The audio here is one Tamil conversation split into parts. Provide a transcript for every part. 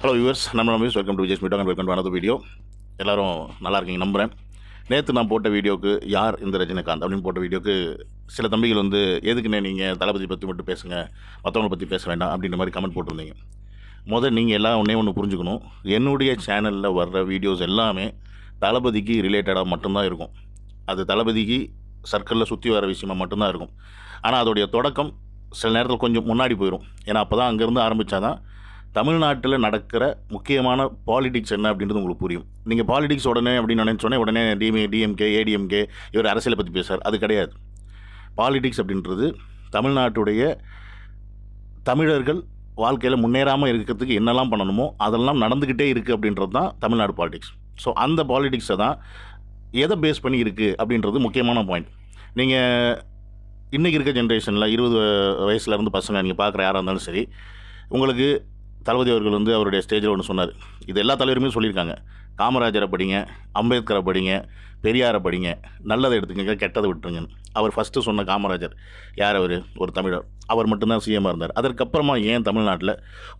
ஹலோ வியூவர்ஸ் நம்ம நம்ம வெல்கம் டு விஜய் மீட்டோ அண்ட் வெல்கம் டு வீடியோ எல்லோரும் நல்லா இருக்கீங்க நம்புகிறேன் நேற்று நான் போட்ட வீடியோக்கு யார் இந்த ரஜினிகாந்த் அப்படின்னு போட்ட வீடியோக்கு சில தம்பிகள் வந்து எதுக்குண்ணே நீங்கள் தளபதி பற்றி மட்டும் பேசுங்க மற்றவங்களை பற்றி பேச வேண்டாம் அப்படின்ற மாதிரி கமெண்ட் போட்டிருந்தீங்க. முதல் நீங்கள் எல்லாம் ஒன்றே ஒன்று புரிஞ்சுக்கணும். என்னுடைய சேனலில் வர்ற வீடியோஸ் எல்லாமே தளபதிக்கு ரிலேட்டடாக மட்டும்தான் இருக்கும். அது தளபதிக்கு சர்க்கிளில் சுற்றி வர விஷயமாக மட்டும்தான் இருக்கும். ஆனால் அதோடைய தொடக்கம் சில நேரத்தில் கொஞ்சம் முன்னாடி போயிடும் ஏன்னா அப்போ தான் அங்கேருந்து ஆரம்பித்தாதான் தமிழ்நாட்டில் நடக்கிற முக்கியமான பாலிடிக்ஸ் என்ன அப்படின்றது உங்களுக்கு புரியும். நீங்கள் பாலிடிக்ஸ் உடனே அப்படின்னு நினைச்சோடனே உடனே டிஎம் டிஎம்கே ஏடிஎம்கே இவர் அரசியலை பற்றி பேசுகிறார் அது கிடையாது. பாலிடிக்ஸ் அப்படின்றது தமிழ்நாட்டுடைய தமிழர்கள் வாழ்க்கையில் முன்னேறாமல் இருக்கிறதுக்கு என்னெல்லாம் பண்ணணுமோ அதெல்லாம் நடந்துக்கிட்டே இருக்குது அப்படின்றது தான் தமிழ்நாடு பாலிடிக்ஸ் ஸோ அந்த பாலிடிக்ஸை தான் எதை பேஸ் பண்ணி இருக்குது அப்படின்றது முக்கியமான பாயிண்ட் நீங்கள் இன்றைக்கி இருக்க ஜென்ரேஷனில் இருபது வயசுலேருந்து பசங்க நீங்கள் பார்க்குற யாராக இருந்தாலும் சரி உங்களுக்கு தளபதி அவர்கள் வந்து அவருடைய ஸ்டேஜில் ஒன்று சொன்னார். இது எல்லா தலைவருமே சொல்லியிருக்காங்க. காமராஜரை படிங்க அம்பேத்கரை படிங்க பெரியாரை படிங்க நல்லதை எடுத்துக்கங்க கெட்டதை விட்டுருங்க அவர் ஃபஸ்ட்டு சொன்ன காமராஜர் யார் அவர்? ஒரு தமிழர். அவர் மட்டும்தான் சிஎம்மாக இருந்தார். அதற்கப்புறமா ஏன் தமிழ்நாட்டில்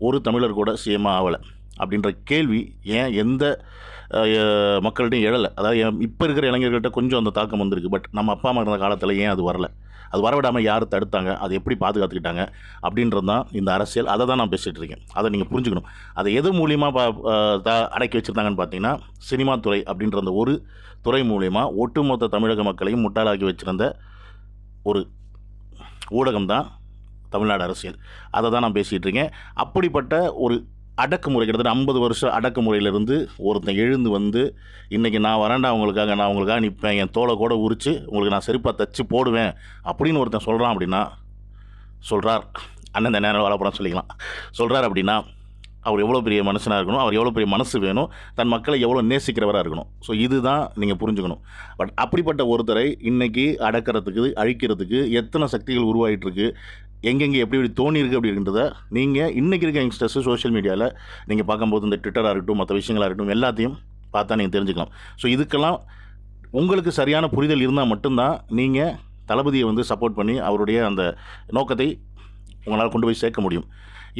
ஒரு தமிழர் கூட சிஎம்மாக ஆகலை? அப்படின்ற கேள்வி ஏன் எந்த மக்கள்கிட்டையும் எழலை. அதாவது இப்போ இருக்கிற இளைஞர்கள்ட்ட கொஞ்சம் அந்த தாக்கம் வந்திருக்கு. பட் நம்ம அப்பா அம்மா இருந்த காலத்தில் ஏன் அது வரல? அது வரவிடாமல் யார் தடுத்தாங்க? அதை எப்படி பாதுகாத்துக்கிட்டாங்க? அப்படின்றது தான் இந்த அரசியல். அதை தான் நான் பேசிகிட்டு இருக்கேன். அதை நீங்கள் புரிஞ்சுக்கணும். அதை எது மூலியமாக பா த- அடக்கி வச்சுருந்தாங்கன்னு பார்த்தீங்கன்னா சினிமா துறை அப்படின்ற அந்த ஒரு துறை மூலிமா ஒட்டுமொத்த தமிழக மக்களையும் முட்டாளாக்கி வச்சிருந்த ஒரு ஊடகம் தான் தமிழ்நாடு அரசியல். அதை தான் நான் பேசிகிட்டு இருக்கேன். அப்படிப்பட்ட ஒரு அடக்குமுறை கிட்டத்தட்ட ஐம்பது வருஷம் அடக்குமுறையிலேருந்து ஒருத்தன் எழுந்து வந்து இன்றைக்கி நான் வரேன்டா அவங்களுக்காக நான் உங்களுக்காக நிற்பேன் என் தோலை கூட உரித்து உங்களுக்கு நான் செருப்பாக தச்சு போடுவேன் அப்படின்னு ஒருத்தன் சொல்கிறான் அப்படின்னா சொல்கிறார் அண்ணன் இந்த நேரம் வளப்படம் சொல்லிக்கலாம். சொல்கிறார் அப்படின்னா அவர் எவ்வளோ பெரிய மனுஷனாக இருக்கணும் அவர் எவ்வளோ பெரிய மனசு வேணும் தன் மக்களை எவ்வளோ நேசிக்கிறவராக இருக்கணும். ஸோ இதுதான் நீங்கள் புரிஞ்சுக்கணும். பட் அப்படிப்பட்ட ஒருத்தரை இன்றைக்கி அடக்கிறதுக்கு அழிக்கிறதுக்கு எத்தனை சக்திகள் உருவாகிட்டுருக்கு எங்கெங்கே எப்படி எப்படி தோணியிருக்கு அப்படின்றத நீங்கள் இன்றைக்கி இருக்க யங்ஸ்டர்ஸு சோஷியல் மீடியாவில் நீங்கள் பார்க்கும்போது இந்த ட்விட்டராக இருக்கட்டும் மற்ற விஷயங்களாக இருக்கட்டும் எல்லாத்தையும் பார்த்தா நீங்கள் தெரிஞ்சுக்கலாம். ஸோ இதுக்கெல்லாம் உங்களுக்கு சரியான புரிதல் இருந்தால் மட்டும்தான் நீங்கள் தளபதியை வந்து சப்போர்ட் பண்ணி அவருடைய அந்த நோக்கத்தை உங்களால் கொண்டு போய் சேர்க்க முடியும்.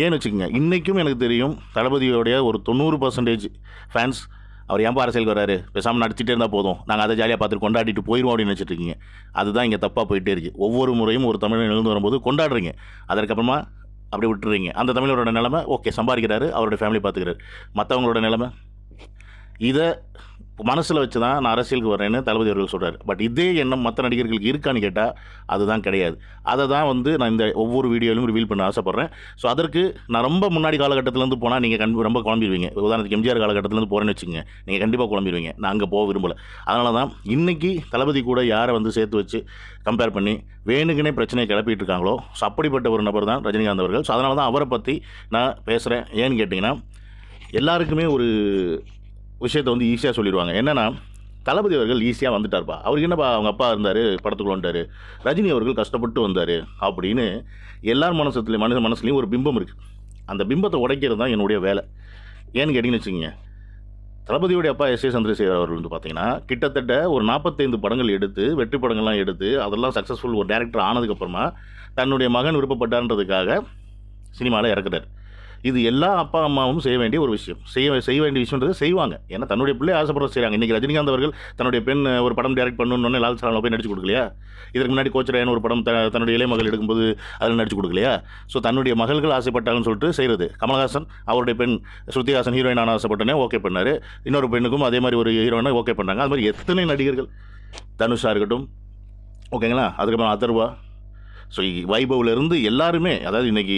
ஏன்னு வச்சுக்கோங்க இன்றைக்கும் எனக்கு தெரியும் தளபதியோடைய ஒரு தொண்ணூறு பர்சன்டேஜ் ஃபேன்ஸ் அவர் ஏன் அரசியலுக்கு வராரு? பேசாமல் நடிச்சிட்டே இருந்தால் போதும். நாங்கள் அதை ஜாலியாக பார்த்துட்டு கொண்டாடிட்டு போயிடுவோம் அப்படின்னு நினச்சிட்டு இருக்கீங்க அதுதான் இங்கே தப்பாக போயிட்டே இருக்குது ஒவ்வொரு முறையும் ஒரு தமிழன் எழுந்து வரும்போது கொண்டாடுறீங்க. அதற்கப்புறமா அப்படி விட்டுறீங்க. அந்த தமிழரோட நிலைமை ஓகே சம்பாதிக்கிறாரு அவருடைய ஃபேமிலி பார்த்துக்கிறாரு மற்றவங்களோட நிலைமை? இதை மனசில் வச்சு தான் நான் அரசியலுக்கு வரேன்னு தளபதி அவர்கள் சொல்கிறார் பட் இதே எண்ணம் மற்ற நடிகர்களுக்கு இருக்கான்னு கேட்டால் அதுதான் கிடையாது. அதை தான் வந்து நான் இந்த ஒவ்வொரு வீடியோலையும் ரிவீல் பண்ண ஆசைப்பட்றேன். ஸோ அதற்கு நான் ரொம்ப முன்னாடி காலகட்டத்திலேருந்து போனால் நீங்கள் கண் ரொம்ப குழம்பிடுவீங்க உதாரணத்துக்கு எம்ஜிஆர் காலகட்டத்திலேருந்து போகிறேன்னு வச்சுங்க நீங்கள் கண்டிப்பாக குழம்பிடுவீங்க நான் அங்கே போக விரும்பலை. அதனால தான் இன்றைக்கி தளபதி கூட யாரை வந்து சேர்த்து வச்சு கம்பேர் பண்ணி வேணுக்குனே பிரச்சனையை கிளப்பிட்டு இருக்காங்களோ ஸோ அப்படிப்பட்ட ஒரு நபர் தான் ரஜினிகாந்த் அவர்கள். ஸோ அதனால தான் அவரை பற்றி நான் பேசுகிறேன் ஏன்னு கேட்டிங்கன்னா எல்லாருக்குமே ஒரு விஷயத்தை வந்து ஈஸியாக சொல்லிடுவாங்க. என்னென்னா தளபதி அவர்கள் ஈஸியாக வந்துட்டார்ப்பா. அவருக்கு என்னப்பா அவங்க அப்பா இருந்தார் படத்துக்குள்ள வந்துட்டார் ரஜினி அவர்கள் கஷ்டப்பட்டு வந்தார் அப்படின்னு எல்லார் மனசுலையும் மனித மனசுலையும் ஒரு பிம்பம் இருக்குது அந்த பிம்பத்தை உடைக்கிறது தான் என்னுடைய வேலை. ஏன்னு கேட்டிங்கன்னு வச்சுக்கோங்க. தளபதியுடைய அப்பா எஸ் ஏ சந்திரசேகர் அவர்கள் வந்து பார்த்தீங்கன்னா கிட்டத்தட்ட ஒரு நாற்பத்தைந்து படங்கள் எடுத்து வெற்றி படங்கள்லாம் எடுத்து அதெல்லாம் சக்ஸஸ்ஃபுல் ஒரு டேரக்டர் ஆனதுக்கப்புறமா தன்னுடைய மகன் விருப்பப்பட்டான்றதுக்காக சினிமாவில் இறக்குறாரு. இது எல்லா அப்பா அம்மாவும் செய்ய வேண்டிய ஒரு விஷயம். செய்ய செய்ய வேண்டிய விஷயம்ன்றது செய்வாங்க. ஏன்னா தன்னுடைய பிள்ளை ஆசைப்படுறது செய்கிறாங்க இன்றைக்கி ரஜினிகாந்த் அவர்கள் தன்னுடைய பெண் ஒரு படம் டைரக்ட் பண்ணணுன்னு லால் சலாமில் போய் நடிச்சு கொடுக்கலையா? இதுக்கு முன்னாடி கோச்சராயன் ஒரு படம் த தன்னுடைய இளைய மகள் எடுக்கும்போது அதில் நடிச்சு கொடுக்கலையா? ஸோ தன்னுடைய மகள்கள் ஆசைப்பட்டாங்கன்னு சொல்லிட்டு செய்கிறது கமல்ஹாசன் அவருடைய பெண் ஸ்ருதிஹாசன் ஹீரோயின் ஆன ஆசைப்பட்டனே ஓகே பண்ணார். இன்னொரு பெண்ணுக்கும் அதே மாதிரி ஒரு ஹீரோயினை ஓகே பண்ணாங்க. அது மாதிரி எத்தனை நடிகர்கள்? தனுஷாக இருக்கட்டும். ஓகேங்களா அதுக்கப்புறம் அதர்வா ஸோ வைபவ்லேருந்து எல்லாருமே அதாவது இன்றைக்கி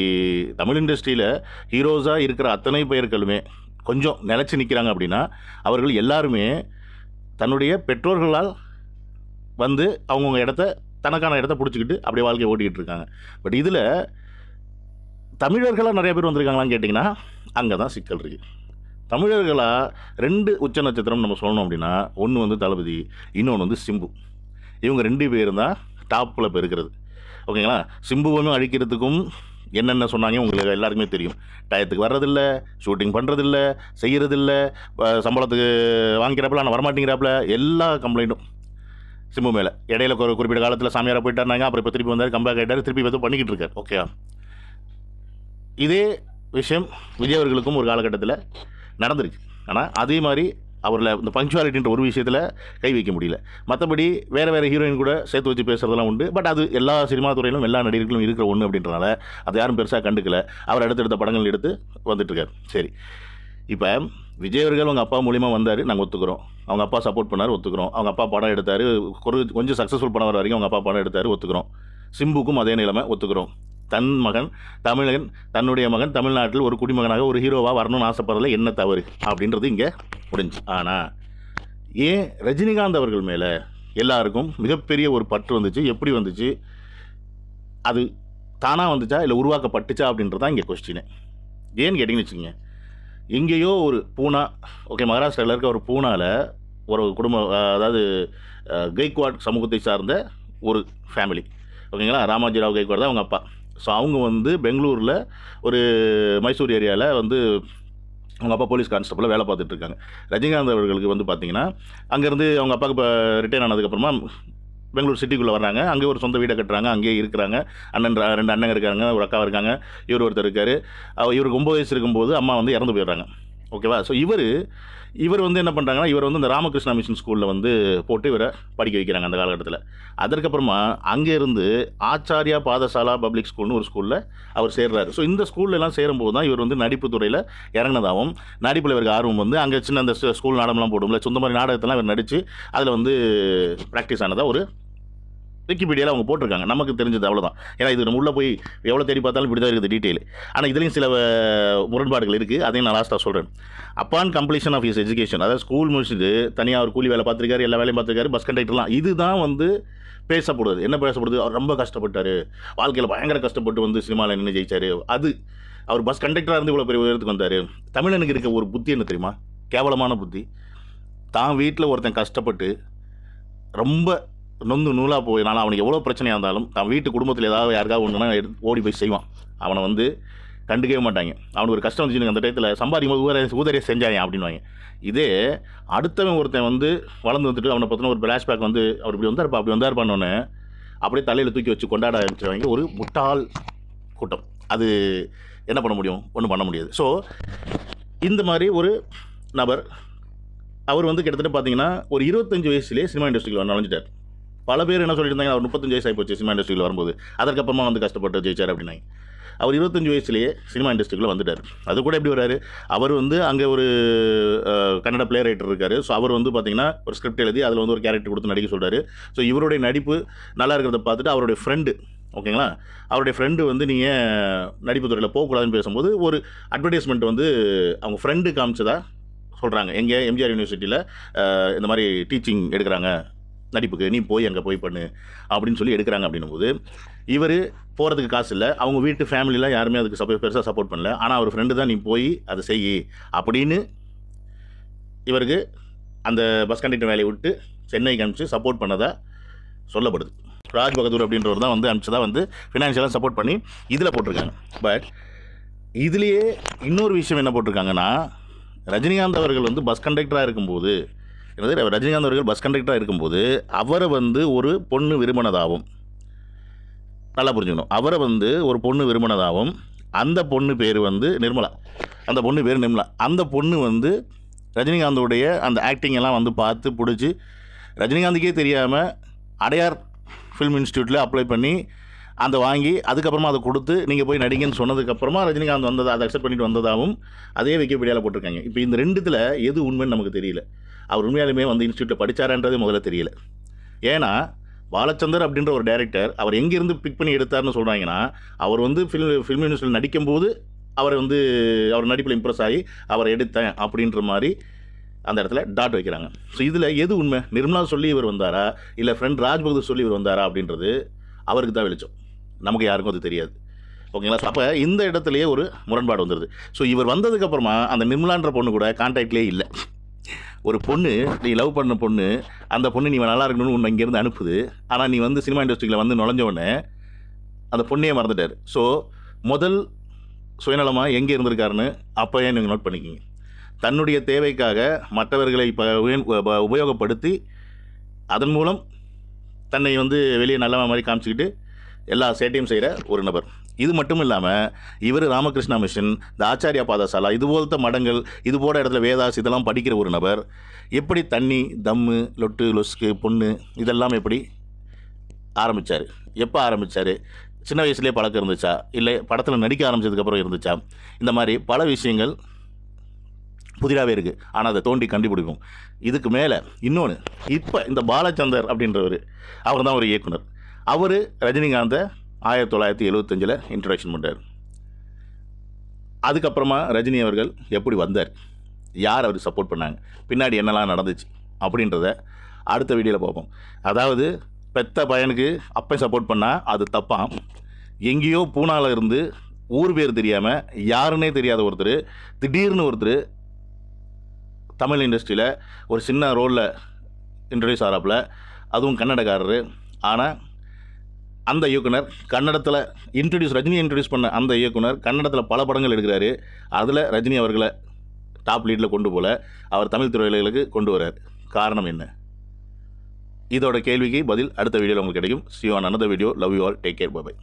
தமிழ் இண்டஸ்ட்ரியில் ஹீரோஸாக இருக்கிற அத்தனை பெயர்களுமே கொஞ்சம் நிலச்சி நிற்கிறாங்க அப்படின்னா அவர்கள் எல்லாருமே தன்னுடைய பெற்றோர்களால் வந்து அவங்கவுங்க இடத்த தனக்கான இடத்த பிடிச்சிக்கிட்டு அப்படியே வாழ்க்கையை ஓட்டிக்கிட்டு இருக்காங்க. பட் இதில் தமிழர்களாக நிறைய பேர் வந்திருக்காங்களான்னு கேட்டிங்கன்னா அங்கே தான் சிக்கல் இருக்குது தமிழர்களாக ரெண்டு உச்ச நட்சத்திரம் நம்ம சொல்லணும் அப்படின்னா ஒன்று வந்து தளபதி இன்னொன்று வந்து சிம்பு. இவங்க ரெண்டு பேரும் தான் டாப்பில் இப்போ இருக்கிறது ஓகேங்களா? சிம்புவும் அழிக்கிறதுக்கும் என்னென்ன சொன்னாங்க உங்களுக்கு எல்லாருக்குமே தெரியும். டயத்துக்கு வர்றதில்ல ஷூட்டிங் பண்ணுறதில்ல செய்கிறதில்ல சம்பளத்துக்கு வாங்கிக்கிறாப்புல ஆனால் வரமாட்டேங்கிறாப்புல எல்லா கம்ப்ளைண்ட்டும் சிம்பு மேலே. இடையில ஒரு குறிப்பிட்ட காலத்தில் சாமியாராக போயிட்டாருனாங்க அப்புறம் இப்போ திருப்பி வந்தார் கம்பேக் ஆகிட்டார் திருப்பி எதுவும் பண்ணிக்கிட்டு இருக்கார். ஓகே இதே விஷயம் விஜய் அவர்களுக்கும் ஒரு காலகட்டத்தில் நடந்திருக்கு. ஆனால் அதே மாதிரி அவரில் இந்த பங்க்சுவாலிட்டின்ற ஒரு விஷயத்தில் கை வைக்க முடியல. மற்றபடி வேறு வேறு ஹீரோயின் கூட சேர்த்து வச்சு பேசுகிறதெல்லாம் உண்டு. பட் அது எல்லா சினிமா துறையிலும் எல்லா நடிகர்களும் இருக்கிற ஒன்று அப்படின்றனால அதை யாரும் பெருசாக கண்டுக்கல. அவர் அடுத்தடுத்த படங்கள் எடுத்து வந்துட்டுருக்கார். சரி. இப்போ விஜய் அவர்கள் அவங்க அப்பா மூலியமாக வந்தார் நாங்கள் ஒத்துக்கிறோம். அவங்க அப்பா சப்போர்ட் பண்ணார் ஒத்துக்கிறோம். அவங்க அப்பா படம் எடுத்தார் கொஞ்சம் சக்ஸஸ்ஃபுல் படம் வர வரைக்கும் அவங்க அப்பா படம் எடுத்தார் ஒத்துக்கிறோம். சிம்புக்கும் அதே நிலைமை ஒத்துக்கிறோம். தன் மகன் தமிழகன் தன்னுடைய மகன் தமிழ்நாட்டில் ஒரு குடிமகனாக ஒரு ஹீரோவாக வரணும்னு ஆசைப்படுறதுல என்ன தவறு? அப்படின்றது இங்கே முடிஞ்சு. ஆனால் ஏன் ரஜினிகாந்த் அவர்கள் மேலே எல்லாருக்கும் மிகப்பெரிய ஒரு பற்று வந்துச்சு? எப்படி வந்துச்சு? அது தானாக வந்துச்சா? இல்லை உருவாக்கப்பட்டுச்சா? அப்படின்றது தான் இங்கே கொஸ்டினு ஏன்னு கேட்டிங்கன்னு வச்சுக்கோங்க. எங்கேயோ ஒரு பூனா ஓகே மகாராஷ்டிராவில் இருக்க ஒரு பூனாவில் ஒரு குடும்பம் அதாவது அஹ், கெய்க்வாட் சமூகத்தை சார்ந்த ஒரு ஃபேமிலி ஓகேங்களா ராமாஜிராவ் கெய்க்வாட் தான் அவங்க அப்பா. ஸோ அவங்க வந்து பெங்களூரில் ஒரு மைசூர் ஏரியாவில் வந்து அவங்க அப்பா போலீஸ் கான்ஸ்டபிளாக வேலை பார்த்துட்டு இருக்காங்க. ரஜினிகாந்த் அவர்களுக்கு வந்து பார்த்தீங்கன்னா அங்கேருந்து அவங்க அப்பாவுக்கு இப்போ ரிட்டையர் ஆனதுக்கப்புறமா பெங்களூர் சிட்டிக்குள்ளே வர்றாங்க. அங்கே ஒரு சொந்த வீடை கட்டுறாங்க. அங்கேயே இருக்கிறாங்க. அண்ணன் ரெண்டு அண்ணங்க இருக்காங்க. ஒரு அக்கா இருக்காங்க. இவர் ஒருத்தர் இருக்கார். இவருக்கு ஒம்பது வயசு இருக்கும்போது அம்மா வந்து இறந்து போயிடுறாங்க. ஓகேவா? ஸோ இவர் இவர் வந்து என்ன பண்ணுறாங்கன்னா இவர் வந்து இந்த ராமகிருஷ்ணா மிஷன் ஸ்கூலில் வந்து போட்டு இவரை படிக்க வைக்கிறாங்க அந்த காலகட்டத்தில். அதற்கப்புறமா அங்கேருந்து ஆச்சாரியா பாதசாலா பப்ளிக் ஸ்கூல்னு ஒரு ஸ்கூலில் அவர் சேர்றாரு. ஸோ இந்த ஸ்கூல்லலாம் சேரும்போது தான் இவர் வந்து நடிப்பு துறையில் இறங்கினதாகவும் நடிப்பில் இவருக்கு ஆர்வம் வந்து அங்கே சின்ன அந்த ஸ்கூல் நாடகம்லாம் போடும்ல சொந்த மாதிரி நாடகத்தெல்லாம் இவர் நடித்து அதில் வந்து ப்ராக்டிஸ் ஆனதாக ஒரு விக்கிபீடியாவில் அவங்க போட்டிருக்காங்க. நமக்கு தெரிஞ்சது அவ்வளோதான் ஏன்னா இது நம்ம உள்ளே போய் எவ்வளோ தேடி பார்த்தாலும் இப்படி தான் இருக்குது டீட்டெயில் ஆனால் இதுலேயும் சில முரண்பாடுகள் இருக்குது அதையும் நான் லாஸ்ட்டாக சொல்கிறேன் upon completion of is education அதாவது ஸ்கூல் முடிச்சுட்டு தனியாக அவர் கூலி வேலை பார்த்துருக்காரு எல்லா வேலையும் பார்த்துருக்காரு பஸ் கண்டக்டர்லாம் இதுதான் வந்து பேசப்படுது என்ன பேசப்படுது? அவர் ரொம்ப கஷ்டப்பட்டார். வாழ்க்கையில் பயங்கர கஷ்டப்பட்டு வந்து சினிமாவில் நின்று ஜெயிச்சார். அது அவர் பஸ் கண்டக்டராக இருந்து இவ்வளோ பெரிய உயரத்துக்கு வந்தார். தமிழனுக்கு இருக்க ஒரு புத்தி என்ன தெரியுமா? கேவலமான புத்தி. தான் வீட்டில் ஒருத்தன் கஷ்டப்பட்டு ரொம்ப நொந்து நூலாக போய் நான் அவனுக்கு எவ்வளோ பிரச்சனையாக இருந்தாலும் தன் வீட்டு குடும்பத்தில் ஏதாவது யாருக்காவது ஒன்றுனா ஓடி போய் செய்வான். அவனை வந்து கண்டுக்கவே மாட்டாங்க. அவனுக்கு ஒரு கஷ்டம் வந்துச்சு அந்த டயத்தில் சம்பாதிக்கும் போது ஊதரை ஊதரையை செஞ்சாயன் அப்படின்வாங்க இதே அடுத்தவன் ஒருத்தன் வந்து வளர்ந்து வந்துட்டு அவனை பற்றின ஒரு ஃப்ளாஷ்பேக் வந்து அவர் இப்படி வந்தார்ப்பா அப்படி வந்தார் பண்ணோன்னே அப்படியே தலையில் தூக்கி வச்சு கொண்டாட ஆரம்பிச்சவங்க ஒரு முட்டாள் கூட்டம். அது என்ன பண்ண முடியும்? ஒன்றும் பண்ண முடியாது. ஸோ இந்த மாதிரி ஒரு நபர் அவர் வந்து கிட்டத்தட்ட பார்த்தீங்கன்னா ஒரு இருபத்தஞ்சு வயசுலேயே சினிமா இண்டஸ்ட்ரியில் நுழைஞ்சிட்டார். பல பேர் என்ன சொல்லியிருந்தாங்க அவர் முப்பத்தஞ்சு வயசு ஆகிப்போச்சு சினிமா இண்டஸ்ட்ரியில் வரும்போது. அதற்கப்புறமா வந்து கஷ்டப்பட்டு ஜெயிச்சார் அப்படின்னாங்க. அவர் இருபத்தஞ்சு வயசுலேயே சினிமா இண்டஸ்ட்ரிக்குள்ளே வந்துட்டார். அது கூட எப்படி வராரு? அவர் வந்து அங்கே ஒரு கன்னட பிளே ரைட்டர் இருக்கார். ஸோ அவர் வந்து பார்த்தீங்கன்னா ஒரு ஸ்கிரிப்ட் எழுதி அதில் வந்து ஒரு கேரக்டர் கொடுத்து நடிக்க சொல்கிறாரு ஸோ இவருடைய நடிப்பு நல்லா இருக்கிறத பார்த்துட்டு அவருடைய ஃப்ரெண்டு ஓகேங்களா? அவருடைய ஃப்ரெண்டு வந்து நீங்கள் நடிப்பு துறையில் போகக்கூடாதுன்னு பேசும்போது ஒரு அட்வர்டைஸ்மெண்ட் வந்து அவங்க ஃப்ரெண்டு காமிச்சதா சொல்கிறாங்க எங்கே எம்ஜிஆர் யூனிவர்சிட்டியில் இந்த மாதிரி டீச்சிங் எடுக்கிறாங்க. நடிப்புக்கு நீ போய் அங்கே போய் பண்ணு அப்படின்னு சொல்லி எடுக்கிறாங்க அப்படின்னும் போது இவர் போகிறதுக்கு காசு இல்லை அவங்க வீட்டு ஃபேமிலியில் யாருமே அதுக்கு சப்போ பெருசாக சப்போர்ட் பண்ணல. ஆனால் அவர் ஃப்ரெண்டு தான் நீ போய் அதை செய் அப்படின்னு இவருக்கு அந்த பஸ் கண்டக்டர் வேலையை விட்டு சென்னைக்கு அனுப்பிச்சு சப்போர்ட் பண்ணதாக சொல்லப்படுது. ராஜ் பகதூர் அப்படின்றவர் தான் வந்து அனுப்பிச்சதாக வந்து ஃபினான்ஷியலாக சப்போர்ட் பண்ணி இதில் போட்டிருக்காங்க. பட் இதுலேயே இன்னொரு விஷயம் என்ன போட்டிருக்காங்கன்னா ரஜினிகாந்த் அவர்கள் வந்து பஸ் கண்டக்டராக இருக்கும்போது என்னது? ரஜினிகாந்த் அவர்கள் பஸ் கண்டக்டராக இருக்கும்போது அவரை வந்து ஒரு பொண்ணு விரும்பினதாகவும் நல்லா புரிஞ்சுக்கணும். அவரை வந்து ஒரு பொண்ணு விரும்பினதாகவும் அந்த பொண்ணு பேர் வந்து நிர்மலா. அந்த பொண்ணு பேர் நிர்மலா. அந்த பொண்ணு வந்து ரஜினிகாந்தோடைய அந்த ஆக்டிங் எல்லாம் வந்து பார்த்து பிடிச்சி ரஜினிகாந்துக்கே தெரியாமல் அடையார் ஃபிலிம் இன்ஸ்டியூட்டில் அப்ளை பண்ணி அந்த வாங்கி அதுக்கப்புறமா அதை கொடுத்து நீங்கள் போய் நடிங்கன்னு சொன்னதுக்கப்புறமா ரஜினிகாந்த் வந்ததை அதை அக்செப்ட் பண்ணிட்டு வந்ததாகவும் அதே விக்கிபீடியாவில் போட்டிருக்காங்க. இப்போ இந்த ரெண்டுத்தில் எது உண்மைன்னு நமக்கு தெரியல. அவர் உண்மையாலுமே வந்து இன்ஸ்டியூட்டில் படித்தாரான்றது முதல்ல தெரியல. ஏன்னா பாலச்சந்தர் அப்படின்ற ஒரு டைரக்டர் அவர் எங்கேருந்து பிக் பண்ணி எடுத்தார்னு சொல்கிறாங்கன்னா அவர் வந்து ஃபில்ம் ஃபில்ம் இண்டஸ்ட்ரியில் நடிக்கும்போது அவர் வந்து அவர் நடிப்பில் இம்ப்ரெஸ் ஆகி அவரை எடுத்தேன் அப்படின்ற மாதிரி அந்த இடத்துல டாட் வைக்கிறாங்க. ஸோ இதில் எது உண்மை? நிர்மலா சொல்லி இவர் வந்தாரா? இல்லை ஃப்ரெண்ட் ராஜ்பகதூர் சொல்லி இவர் வந்தாரா அப்படின்றது அவருக்கு தான் வெளிச்சம். நமக்கு யாருக்கும் அது தெரியாது. ஓகேங்களா? அப்போ இந்த இடத்துலையே ஒரு முரண்பாடு வந்துடுது ஸோ இவர் வந்ததுக்கப்புறமா அந்த நிர்மலான்ற பொண்ணு கூட கான்டாக்ட்லேயே இல்லை. ஒரு பொண்ணு நீ லவ் பண்ண பொண்ணு அந்த பொண்ணு நீ நல்லா இருக்கணும்னு உன்னை இங்கேருந்து அனுப்புது. ஆனால் நீ வந்து சினிமா இண்டஸ்ட்ரியில் வந்து நுழைஞ்ச உடனே அந்த பொண்ணையே மறந்துட்டார். ஸோ முதல் சுயநலமாக எங்கே இருந்திருக்காருன்னு அப்போயே நீங்கள் நோட் பண்ணிக்கிங்க. தன்னுடைய தேவைக்காக மற்றவர்களை இப்போ உபயோகப்படுத்தி அதன் மூலம் தன்னை வந்து வெளியே நல்ல மாதிரி காமிச்சிக்கிட்டு எல்லா சேட்டையும் செய்கிற ஒரு நபர். இது மட்டும் இல்லாமல் இவர் ராமகிருஷ்ணா மிஷன் இந்த ஆச்சாரியா பாதசாலா இது போலத்த மடங்கள் இது போல இடத்துல வேதாஸ் இதெல்லாம் படிக்கிற ஒரு நபர். எப்படி தண்ணி தம்மு லொட்டு லொஸ்கு பொண்ணு இதெல்லாம் எப்படி ஆரம்பித்தார் எப்போ ஆரம்பித்தார் சின்ன வயசுலேயே பழக்கம் இருந்துச்சா? இல்லை படத்தில் நடிக்க ஆரம்பிச்சதுக்கப்புறம் இருந்துச்சா? இந்த மாதிரி பல விஷயங்கள் புதிராகவே இருக்குது ஆனால் அதை தோண்டி கண்டுபிடிக்கும். இதுக்கு மேலே இன்னொன்று இப்போ இந்த பாலச்சந்தர் அப்படின்றவர் அவர் தான் ஒரு இயக்குனர். அவர் ரஜினிகாந்தை ஆயிரத்தி தொள்ளாயிரத்தி எழுவத்தஞ்சில் இன்ட்ரடக்ஷன் பண்ணுறார் அதுக்கப்புறமா ரஜினி அவர்கள் எப்படி வந்தார்? யார் அவர் சப்போர்ட் பண்ணாங்க? பின்னாடி என்னெல்லாம் நடந்துச்சு? அப்படின்றத அடுத்த வீடியோவில் பார்ப்போம். அதாவது பெத்த பையனுக்கு அப்போ சப்போர்ட் பண்ணால் அது தப்பாம். எங்கேயோ பூனாவில் இருந்து ஊர் பேர் தெரியாமல் யாருன்னே தெரியாத ஒருத்தர் திடீர்னு ஒருத்தர் தமிழ் இண்டஸ்ட்ரியில் ஒரு சின்ன ரோலில் இன்ட்ரடியூஸ் ஆகிறப்பில் அதுவும் கன்னடக்காரர். ஆனால் அந்த இயக்குனர் கன்னடத்தில் இன்ட்ரடியூஸ் ரஜினி இன்ட்ரடியூஸ் பண்ண அந்த இயக்குனர் கன்னடத்தில் பல படங்கள் எடுக்கிறாரு. அதில் ரஜினி அவர்களை டாப் லீடில் கொண்டு போல அவர் தமிழ் திரையுலகளுக்கு கொண்டு வரார் காரணம் என்ன? இதோட கேள்விக்கு பதில் அடுத்த வீடியோவில் உங்களுக்கு கிடைக்கும். See on another video love you all take care bye